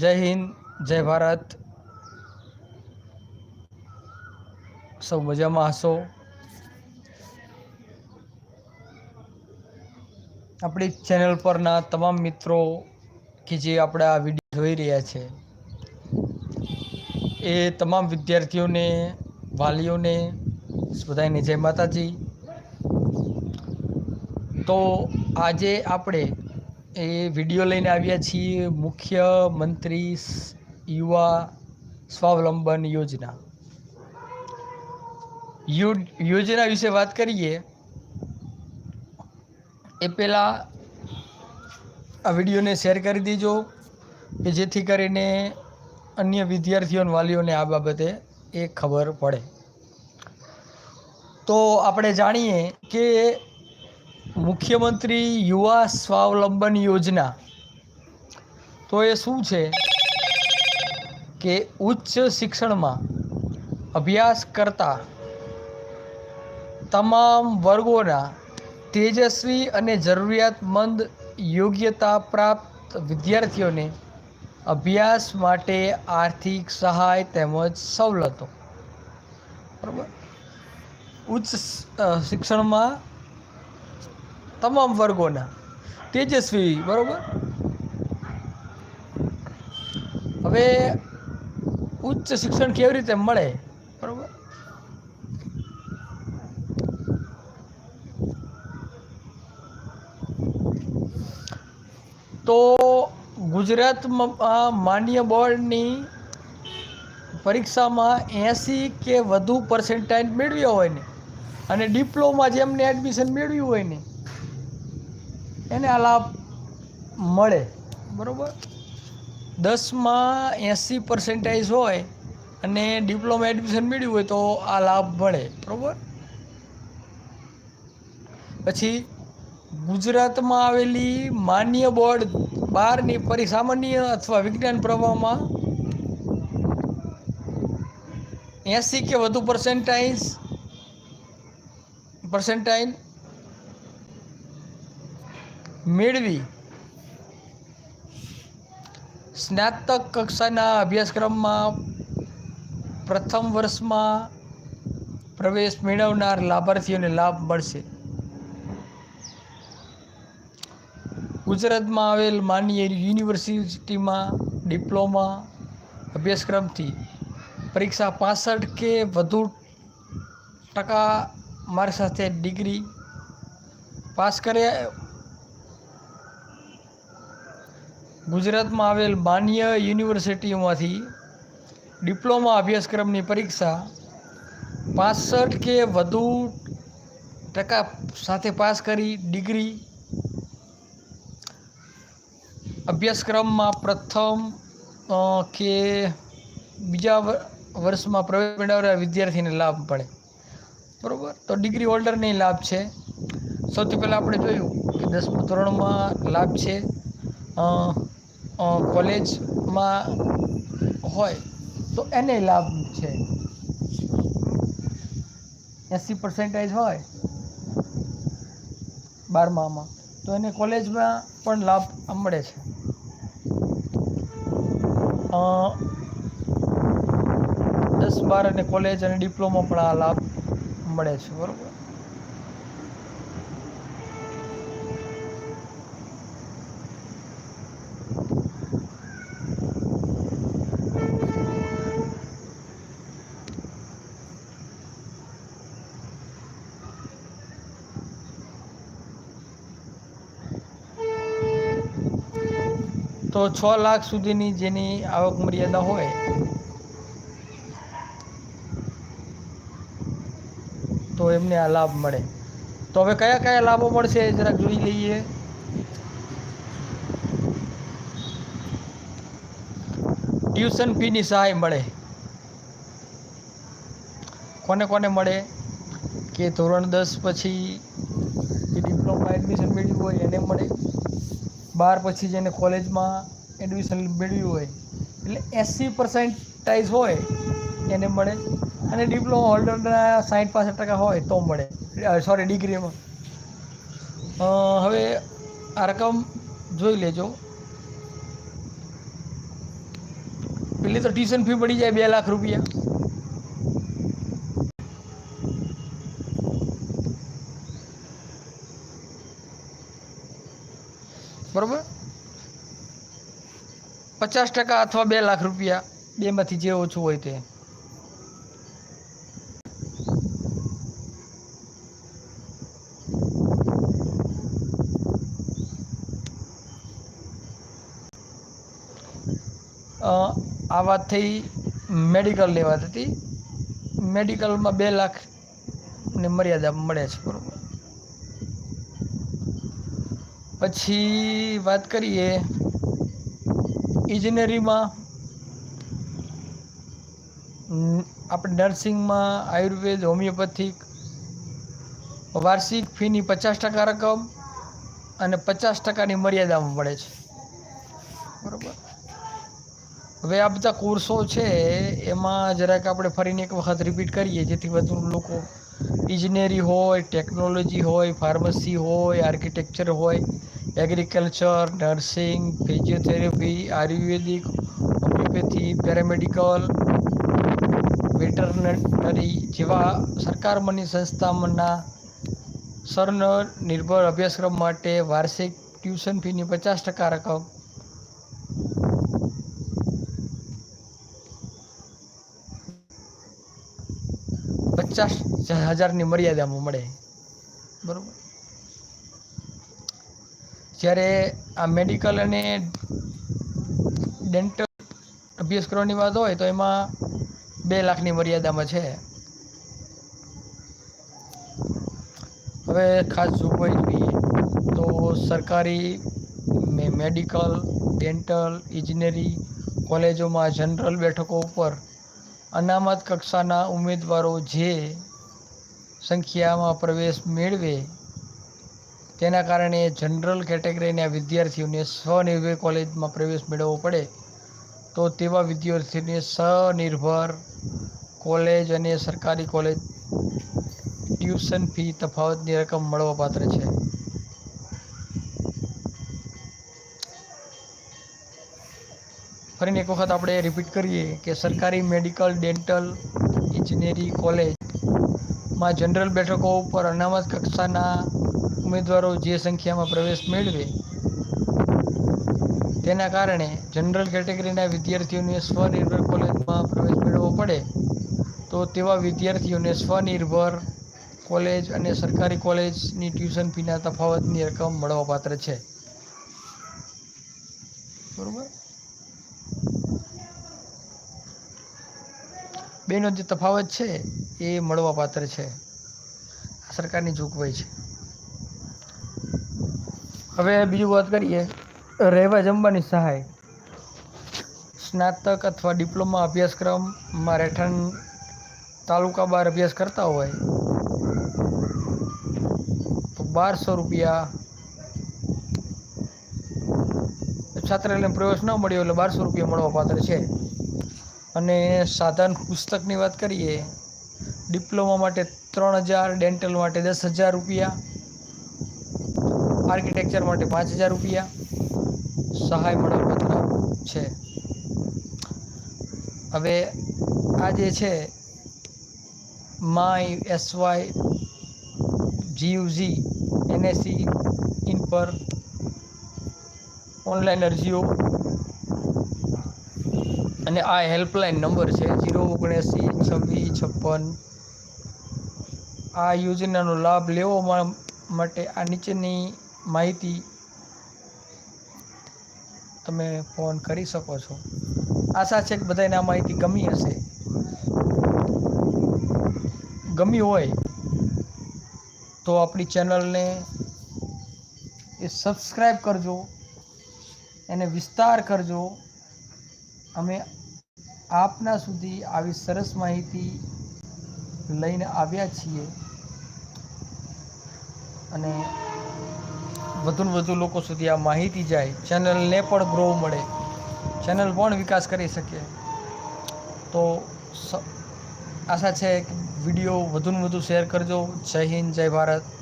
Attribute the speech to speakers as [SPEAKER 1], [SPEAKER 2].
[SPEAKER 1] જય હિન્દ, જય ભારત. સૌ મજામાં હશો? આપણી ચેનલ પરના તમામ મિત્રો કે જે આપણે આ વીડિયો જોઈ રહ્યા છે, એ તમામ વિદ્યાર્થીઓને, વાલીઓને બધાને જય માતાજી. તો આજે આપણે એ વીડિયો લઈને આવ્યા છીએ મુખ્યમંત્રી મંત્રી યુવા સ્વાવલંબન યોજના. યોજના વિશે વાત કરીએ, એ પહેલાં આ વિડીયોને શેર કરી દેજો કે જેથી કરીને અન્ય વિદ્યાર્થીઓ વાલીઓને આ બાબતે એ ખબર પડે. તો આપણે જાણીએ કે મુખ્યમંત્રી યુવા સ્વાવલંબન યોજના. તો એ શું છે? કે ઉચ્ચ શિક્ષણમાં અભ્યાસ કરતા તમામ વર્ગોના તેજસ્વી અને જરૂરિયાતમંદ યોગ્યતા પ્રાપ્ત વિદ્યાર્થીઓને અભ્યાસ માટે આર્થિક સહાય તેમજ સવલતો. બરાબર? ઉચ્ચ શિક્ષણમાં તમામ વર્ગોના. તેજસ્વી, બરાબર? હવે ઉચ્ચ શિક્ષણ કેવી રીતે મળે? બરાબર? તો ગુજરાતમાં માન્ય બોર્ડની પરીક્ષામાં એંસી કે વધુ પર્સન્ટાઇજ મેળવ્યો હોય ને, અને ડિપ્લોમા જેમને એડમિશન મેળવ્યું હોય ને એને આ લાભ મળે. બરાબર. દસમાં એંસી પર્સન્ટેજ હોય અને ડિપ્લોમા એડમિશન મેળવ્યું હોય તો આ લાભ મળે. બરાબર. પછી ગુજરાતમાં આવેલી માન્ય બોર્ડ બારની પરી સામાન્ય અથવા વિજ્ઞાન પ્રવાહમાં એંસી કે વધુ પર્સન્ટાઇઝ પર્સન્ટાઇલ મેળવી. સ્નાતક કક્ષાના અભ્યાસક્રમમાં પ્રથમ વર્ષમાં પ્રવેશ મેળવનાર લાભાર્થીઓને લાભ મળશે. ગુજરાતમાં આવેલ માન્ય યુનિવર્સિટીમાં ડિપ્લોમા અભ્યાસક્રમથી પરીક્ષા પાસઠ કે વધુ ટકા મારી સાથે ડિગ્રી પાસ કર્યા ગુજરાતમાં આવેલ માન્ય યુનિવર્સિટીઓમાંથી ડિપ્લોમા અભ્યાસક્રમની પરીક્ષા પાસઠ કે વધુ ટકા સાથે પાસ કરી ડિગ્રી અભ્યાસક્રમમાં પ્રથમ કે બીજા વર્ષમાં પ્રવેશ મેળવનાર વિદ્યાર્થીને લાભ મળે. બરાબર? તો ડિગ્રી હોલ્ડરને લાભ છે. સૌથી પહેલાં આપણે જોયું કે દસમું ધોરણમાં લાભ છે. કોલેજમાં હોય તો એને લાભ છે. એંસી પર્સન્ટેજ હોય બારમામાં, તો એને કોલેજમાં પણ લાભ મળે છે. દસ બાર અને કોલેજ અને ડિપ્લોમા પણ આ લાભ મળે છે, બરાબર? તો છ લાખ સુધીની જેની આવક મર્યાદા હોય. તો એમને આ લાભ મળે. તો હવે કયા કયા લાભો મળશે જરાક જોઈ લઈએ. ટ્યુશન ફીની સહાય મળે. કોને કોને મળે? કે ધોરણ દસ પછી ડિપ્લોમા એડમિશન મેળવ્યું હોય એને મળે. બાર પછી જેને કોલેજમાં એડમિશન મેળવ્યું હોય, એટલે એંસી પર્સન્ટાઇઝ હોય એને મળે અને ડિપ્લોમા હોલ્ડરના સાઠ પાસઠ ટકા હોય તો મળે. સોરી ડિગ્રીમાં હવે આ રકમ જોઈ લેજો. પેલી તો ટ્યુશન ફી પડી જાય બે લાખ રૂપિયા. બરોબર? પચાસ ટકા અથવા બે લાખ રૂપિયા બેમાંથી જે ઓછું હોય તે. આ વાત થઈ મેડિકલની વાત હતી. મેડિકલમાં બે લાખની મર્યાદા મળે છે બરોબર. પછી વાત કરીએ ઇજનેરીમાં. આપણે નર્સિંગમાં, આયુર્વેદ, હોમિયોપેથિક, વાર્ષિક ફીની પચાસ ટકા રકમ અને પચાસ ટકાની મર્યાદામાં મળે છે. બરાબર? હવે આ બધા કોર્સો છે, એમાં જરાક આપણે ફરીને એક વખત રિપીટ કરીએ, જેથી વધુ લોકો ઇજનેરી હોય ટેકનોલોજી હોય ફાર્મસી હોય આર્કિટેક્ચર હોય agriculture nursing physiotherapy ayurvedic homeopathy paramedical veterinary જેવા સરકાર મની સંસ્થાઓના સર્ન નિર્ભર અભ્યાસક્રમ માટે વાર્ષિક ટ્યુશન ફીની પચાસ ટકા રકમ પચાસ હજારની મર્યાદામાં મળે. બરાબર? જ્યારે આ મેડિકલ અને ડેન્ટલ અભ્યાસ કરવાની વાત હોય તો એમાં બે લાખની મર્યાદામાં છે. હવે ખાસ જોવા જોઈએ તો સરકારી મેડિકલ ડેન્ટલ ઇજનેરી કોલેજોમાં જનરલ બેઠકો ઉપર અનામત કક્ષાના ઉમેદવારો જે સંખ્યામાં પ્રવેશ મેળવે, તેના કારણે જનરલ કેટેગરીના વિદ્યાર્થીઓને સ્વનિર્ભર કોલેજમાં પ્રવેશ મેળવવો પડે. તો તેવા વિદ્યાર્થીઓને સ્વનિર્ભર કોલેજ અને સરકારી કોલેજ ટ્યુશન ફી તફાવતની રકમ મળવાપાત્ર છે. ફરીને એક વખત આપણે રિપીટ કરીએ કે સરકારી મેડિકલ ડેન્ટલ ઇજનેરી કોલેજમાં જનરલ બેઠકો ઉપર અનામત કક્ષાના ઉમેદવારો જે સંખ્યામાં પ્રવેશ મેળવે, તેના કારણે જનરલ કેટેગરીના વિદ્યાર્થીઓને સ્વનિર્ભર કોલેજમાં પ્રવેશ મેળવવો પડે. તો તેવા વિદ્યાર્થીઓને સ્વનિર્ભર કોલેજ અને સરકારી કોલેજની ટ્યુશન ફીના તફાવતની રકમ મળવાપાત્ર છે. બરોબર? બેનો જે તફાવત છે એ મળવાપાત્ર છે. આ સરકારની જોગવાઈ છે. હવે બીજું વાત કરીએ, રહેવા જમવાની સહાય. સ્નાતક અથવા ડિપ્લોમા અભ્યાસક્રમમાં રહેઠાણ તાલુકા બહાર અભ્યાસ કરતા હોય, તો બારસો રૂપિયા છાત્રાલયને પ્રવેશ ન મળ્યો એટલે બારસો રૂપિયા મળવા પાત્ર છે. અને સાધન પુસ્તકની વાત કરીએ, ડિપ્લોમા માટે ત્રણ હજાર, ડેન્ટલ માટે દસ હજાર રૂપિયા, આર્કિટેક્ચર માટે પાંચ હજાર રૂપિયા, સહાય મળવાપત્ર છે. હવે આ જે છે, my S Y G U J N S C in પર ઓનલાઈન અરજીઓ અને આ હેલ્પલાઇન નંબર છે જીરો ઓગણએંસી છવ્વીસ છપ્પન. આ યોજનાનો લાભ લેવા માટે આ નીચેની માહિતી તમે ફોન કરી શકો છો. આશા છે કે બધાને આ માહિતી ગમી હશે. ગમી હોય તો આપણી ચેનલને એ સબસ્ક્રાઈબ કરજો. એને વિસ્તાર કરજો. અમે આપના સુધી આવી સરસ માહિતી લઈને આવ્યા છીએ. અને વધુને વધુ લોકો સુધી આ માહિતી જાય, ચેનલને પણ ગ્રો મળે, ચેનલ પણ વિકાસ કરી શકે. તો આશા છે કે વીડિયો વધુને વધુ શેર કરજો. જય હિન્દ, જય ભારત.